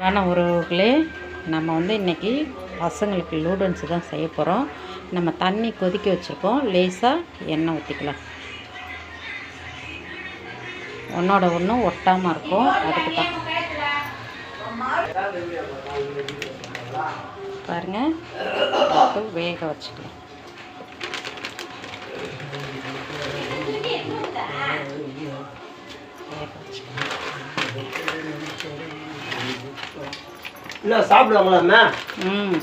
அன்பான உறவுகளே நம்ம வந்து இன்றைக்கி பசங்களுக்கு லூடன்ஸ் தான் செய்ய போகிறோம் நம்ம தண்ணி கொதிக்க வச்சுருக்கோம். லேசாக எண்ணெய் ஊற்றிக்கலாம் ஒன்றோட ஒன்று ஒட்டாமல் இருக்கும். அதுக்கு தான். பாருங்கள் வேக வச்சுக்கலாம். என்ன சாப்பிடுவாங்களாம்மா ம்.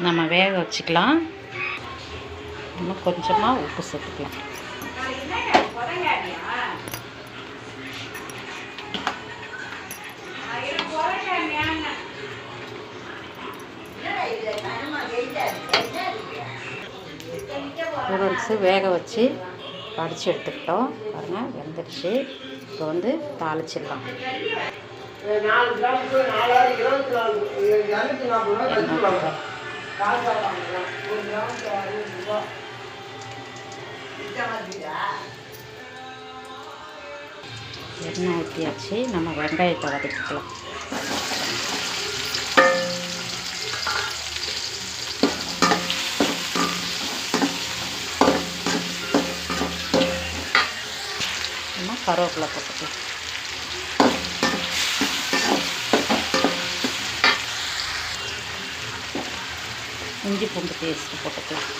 நம்ம வேக வச்சுக்கலாம். இன்னும் கொஞ்சமாக உப்பு சேர்த்துக்கலாம். நூடுல்ஸு வேக வச்சு வடித்து எடுத்துக்கிட்டோம். பாருங்கள் வெந்துடுச்சு. இப்போ வந்து தாளிச்சிடலாம். எண்ணெய் ஊற்றியாச்சு நம்ம வெங்காயத்தை வதக்கிக்கலாம் நம்ம கருவேப்பிலை போட்டுக்கலாம் இஞ்சி பூண்டு பேஸ்ட்டு போட்டுக்கலாம்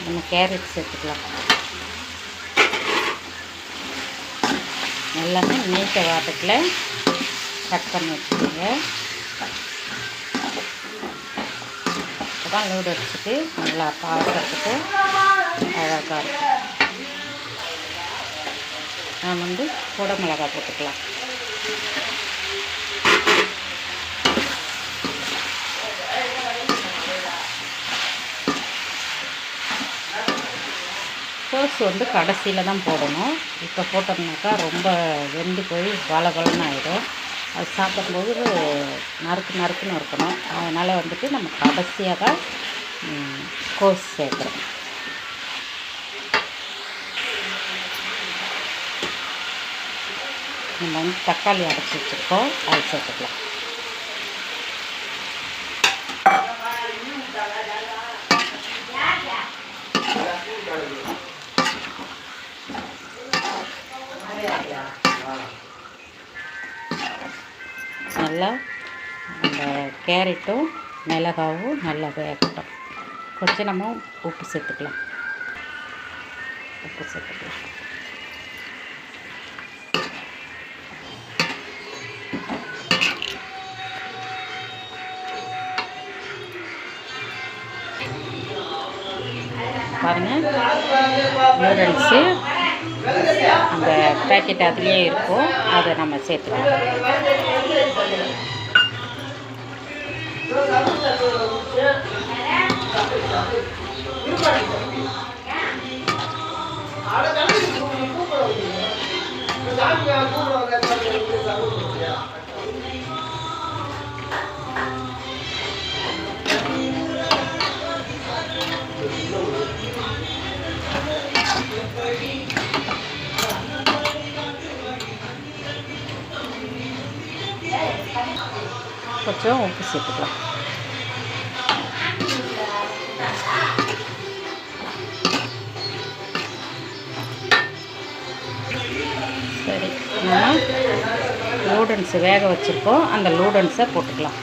நம்ம கேரட் சேர்த்துக்கலாம் எல்லாமே நீட்ட வாட்டத்தில் கட் பண்ணி வச்சுக்கோங்க. அப்போ வச்சுட்டு நல்லா பார்க்கறதுக்கு அழகாக இருக்கும் நான் வந்து கூட மிளகாய் போட்டுக்கலாம். கோஸ் வந்து கடைசியில் தான் போடணும். இப்போ போட்டோம்னாக்கா ரொம்ப வெந்து போய் வளவளன்னு ஆகிடும் அது சாப்பிடும்போது நறுக்கு நறுக்குன்னு இருக்கணும். அதனால் வந்துட்டு நம்ம கடைசியாக தான் கோஸ் சேர்க்குறோம். நம்ம வந்து தக்காளி அரைச்சி வச்சுருக்கோம். அது சேர்த்துக்கலாம். நல்லா அந்த கேரட்டும் மிளகாவும் நல்லா வேகட்டும். கொஞ்சம் நம்ம உப்பு சேர்த்துக்கலாம். உப்பு சேர்த்துக்கலாம். பாருங்கள் நூடுல்ஸு அந்த பேக்கெட் அதுலேயே இருக்கும். அதை நம்ம சேர்த்துக்கலாம். கொஞ்சம் உப்பு சேர்த்துக்கலாம் சரி. நம்ம லூடன்ஸ் வேக வச்சுருக்கோம். அந்த லூடன்ஸை போட்டுக்கலாம்.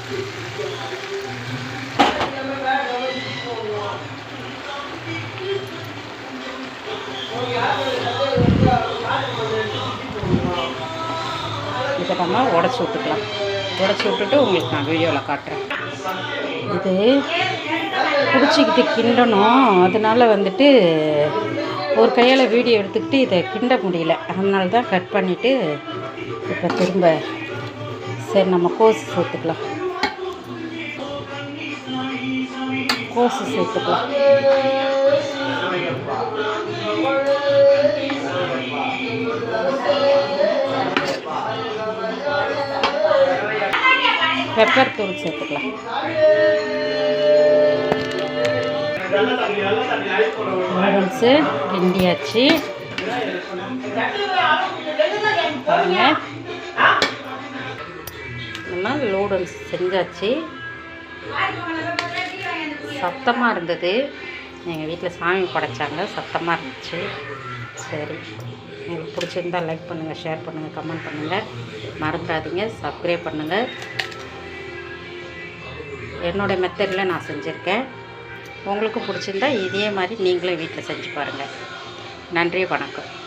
இதை நம்ம உடச்சி விட்டுக்கலாம் உடச்சி விட்டுட்டு உங்களுக்கு நான் வீடியோவில் காட்டுறேன். இது பிடிச்சிக்கிட்டு கிண்டணும். அதனால் வந்துட்டு ஒரு கையால் வீடியோ எடுத்துக்கிட்டு இதை கிண்ட முடியல. அதனால தான் கட் பண்ணிவிட்டு இப்போ திரும்ப சரி நம்ம கோஸ் சேர்த்துக்கலாம். கோஸு சேர்த்துக்கலாம். பெப்பர் தூள் சேர்த்துக்கலாம். நூடுல்ஸு கிண்டியாச்சு. பாருங்க. நம்ம நூடுல்ஸ் செஞ்சாச்சு. சத்தமாக இருந்தது. எங்கள் வீட்டில் சாமி படைச்சாங்க. சத்தமாக இருந்துச்சு. சரி. உங்களுக்கு பிடிச்சிருந்தா லைக் பண்ணுங்கள் ஷேர் பண்ணுங்கள் கமெண்ட் பண்ணுங்கள் மறந்துடாதீங்க சப்ஸ்கிரைப் பண்ணுங்கள் என்னோடய மெத்தடில் நான் செஞ்சுருக்கேன். உங்களுக்கு பிடிச்சிருந்தா இதே மாதிரி நீங்களும் வீட்டில் செஞ்சு பாருங்கள் நன்றி வணக்கம்.